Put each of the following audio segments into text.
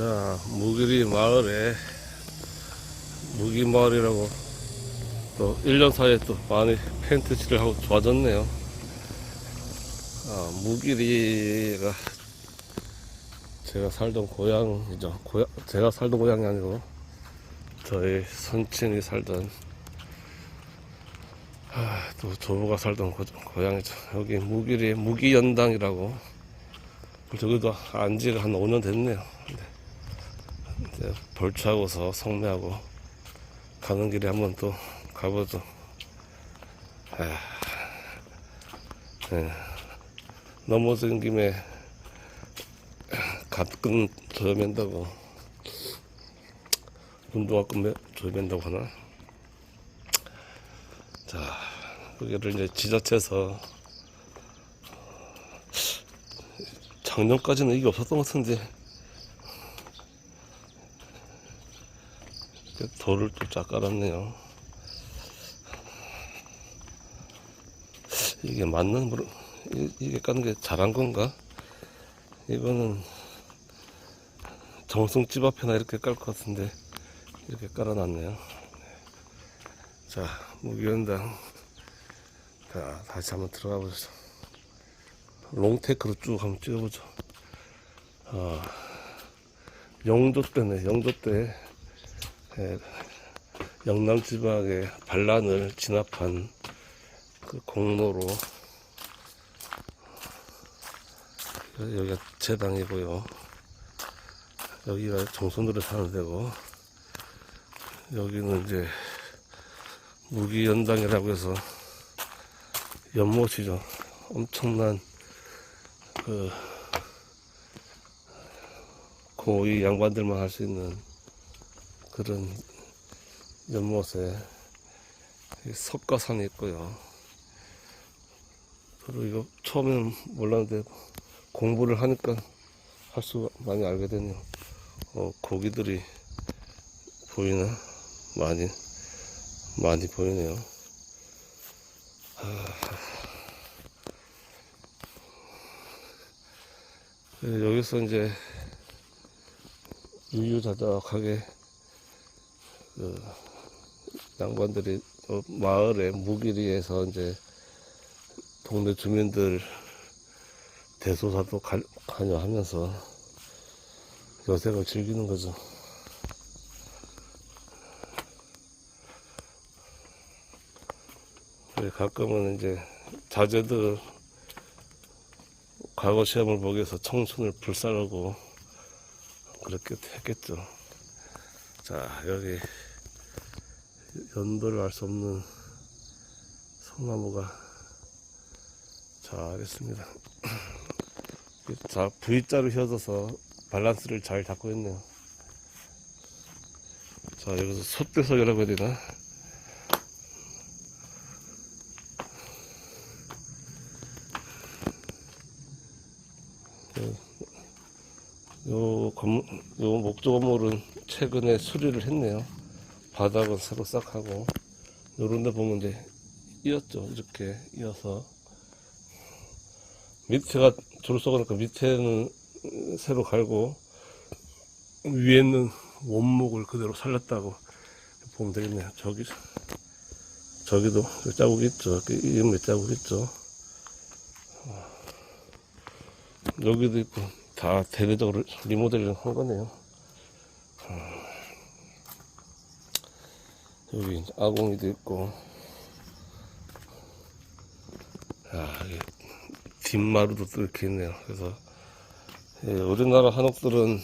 자, 무길이 마을에 무기 마을이라고 또 1년 사이에 또 많이 페인트 칠을 하고 좋아졌네요. 아, 무길이가 제가 살던 고향이죠. 고향, 제가 살던 고향이 아니고 저희 선친이 살던 아, 또 조부가 살던 고, 고향이죠. 여기 무길이 무기연당이라고 저기도 안지가 한 5년 됐네요. 이제 벌초하고서 성매하고 가는 길에 한번 또 가보죠. 아, 예. 넘어진 김에 가끔 조여맨다고 운동화 조여맨다고 하나? 자, 여기를 이제 지자체에서 작년까지는 이게 없었던 것 같은데 이렇게 돌을 또쫙 깔았네요. 이게 맞는 이- 이게 까는 게 잘한 건가? 이거는 정승집 앞에나 이렇게 깔 것 같은데 이렇게 깔아놨네요. 자 무기연당 자 다시 한번 들어가 보죠. 롱테크로 쭉 한번 찍어보죠. 아, 영도 때네, 영도 때, 에, 영남 지방의 반란을 진압한 그 공로로, 여기가 제당이고요. 여기가 정선들에 사는 데고, 여기는 이제 무기연당이라고 해서 연못이죠. 엄청난 그 고위 양반들만 할 수 있는 그런 연못에 이 석가산이 있고요. 그리고 이거 처음에는 몰랐는데 공부를 하니까 할 수가 많이 알게 되네요. 어, 고기들이 보이나? 많이, 많이 보이네요. 그 여기서 이제 유유자적하게 그 양반들이 어, 마을의 무기리에서 이제 동네 주민들 대소사도 가- 관여하면서 여색을 즐기는 거죠. 그리고 가끔은 이제 자제들 과거 시험을 보기 위해서 청춘을 불살르고 그렇게 했겠죠. 자, 여기 연도를 알 수 없는 소나무가 자, 알겠습니다. 자, V자로 휘어져서 밸런스를 잘 잡고 있네요. 자, 여기서 솥대석이라고 해야 되나? 요 건물, 요 목조 건물은 최근에 수리를 했네요. 바닥은 새로 싹 하고, 요런 데 보면 이제 이었죠. 이렇게 이어서. 밑에가 졸속하니까 밑에는 새로 갈고, 위에는 원목을 그대로 살렸다고 보면 되겠네요. 저기, 저기도 자국 있죠. 이몇 자국 있죠. 여기도 있고 다 대대적으로 리모델링 한 거네요. 음. 여기 아궁이도 있고, 아, 이게 뒷마루도 또 이렇게 있네요. 그래서 예, 우리나라 한옥들은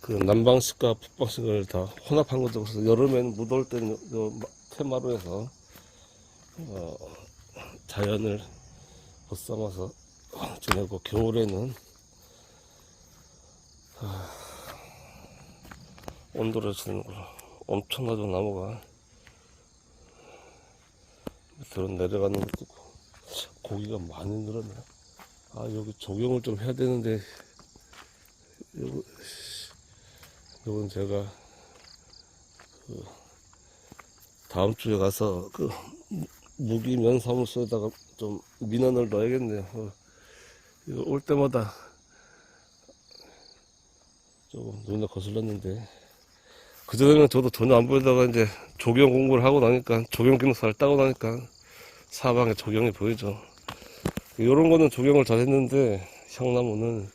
그 난방식과 북방식을 다 혼합한 거죠. 그래서 여름에는 무더울 때는 테마루에서 어, 자연을 벗삼아서 지내고 겨울에는 아, 온도를 지는 거 엄청나죠 나무가 밑으로 내려가는 것도 고기가 많이 늘었네 아 여기 조경을 좀 해야 되는데 요거 요건 제가 그 다음 주에 가서 그 무기 면 사무소에다가 좀 민원을 넣어야겠네요. 어, 이거 올 때마다 조금 눈에 거슬렸는데 그전에는 저도 전혀 안 보이다가 이제 조경 공부를 하고 나니까 조경 기능사를 따고 나니까 사방에 조경이 보이죠. 이런 거는 조경을 잘 했는데 향나무는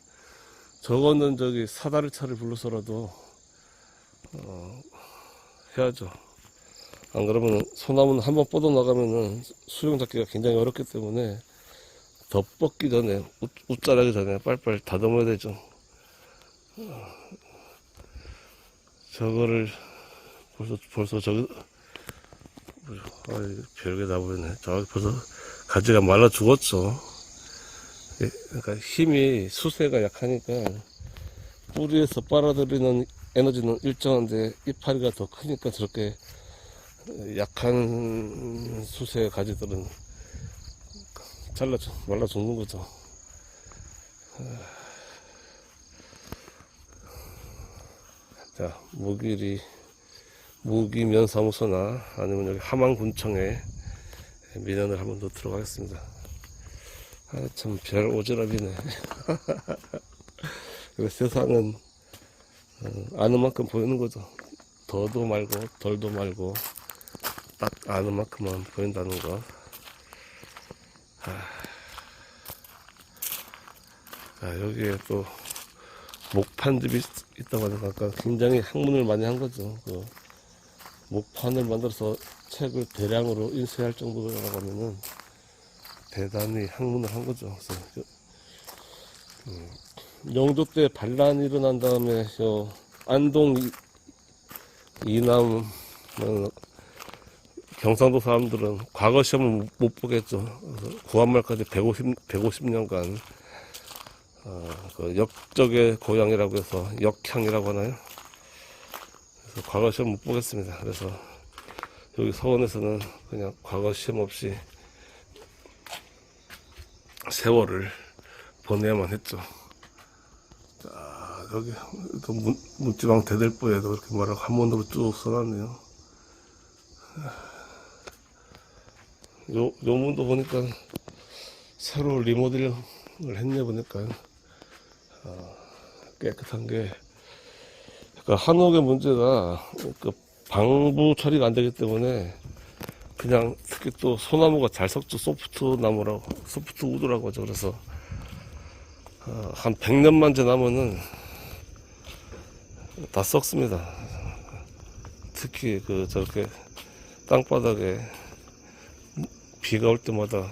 저거는 저기 사다리 차를 불러서라도 어, 해야죠. 안 그러면 소나무는 한번 뻗어 나가면은 수영 잡기가 굉장히 어렵기 때문에 더 뻗기 전에 웃, 웃자라기 전에 빨리빨리 다듬어야 되죠. 어, 저거를 벌써 벌써 저기 아 별게 다 보이네. 저 벌써 가지가 말라 죽었죠. 예, 그러니까 힘이 수세가 약하니까 뿌리에서 빨아들이는 에너지는 일정한데 이파리가 더 크니까 저렇게 약한 수세 가지들은 잘라 죽- 말라 죽는 거죠. 자, 무길이 무기면사무소나 아니면 여기 함안군청에 민원을 한번 더 들어가겠습니다. 아, 참, 별 오지랖이네. 이거 세상은 어, 아는 만큼 보이는 거죠. 더도 말고 덜도 말고 딱 아는 만큼만 보인다는 거. 아. 자, 여기에 또 목판집이 있- 있다고 하니까 아까 굉장히 학문을 많이 한 거죠. 그 목판을 만들어서 책을 대량으로 인쇄할 정도라고 하면은 대단히 학문을 한 거죠. 그래서 그, 음, 영도 때 반란이 일어난 다음에 저 안동 이- 이남 어, 경상도 사람들은 과거 시험을 못- 못 보겠죠. 구한말까지 150, 150년간 어, 그 역적의 고향이라고 해서 역향이라고 하나요? 그래서 과거 시험 못 보겠습니다. 그래서 여기 서원에서는 그냥 과거 시험 없이 세월을 보내야만 했죠. 자, 여기 또 문, 문지방 대들보에도 이렇게 말하고 한문으로 쭉 써놨네요. 요, 요 문도 보니까 새로 리모델링을 했네 보니까 어, 깨끗한 게 그러니까 한옥의 문제가 그 방부 처리가 안 되기 때문에 그냥 특히 또 소나무가 잘 썩죠. 소프트 나무라고 소프트 우드라고 하죠. 그래서 어, 한 100년만 지나면은 다 썩습니다. 특히 그 저렇게 땅바닥에 비가 올 때마다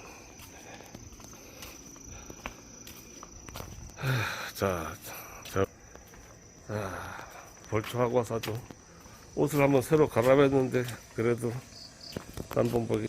자, 자, 자 벌초하고 와서 아주 옷을 한번 새로 갈아입었는데 그래도 딴 번 보기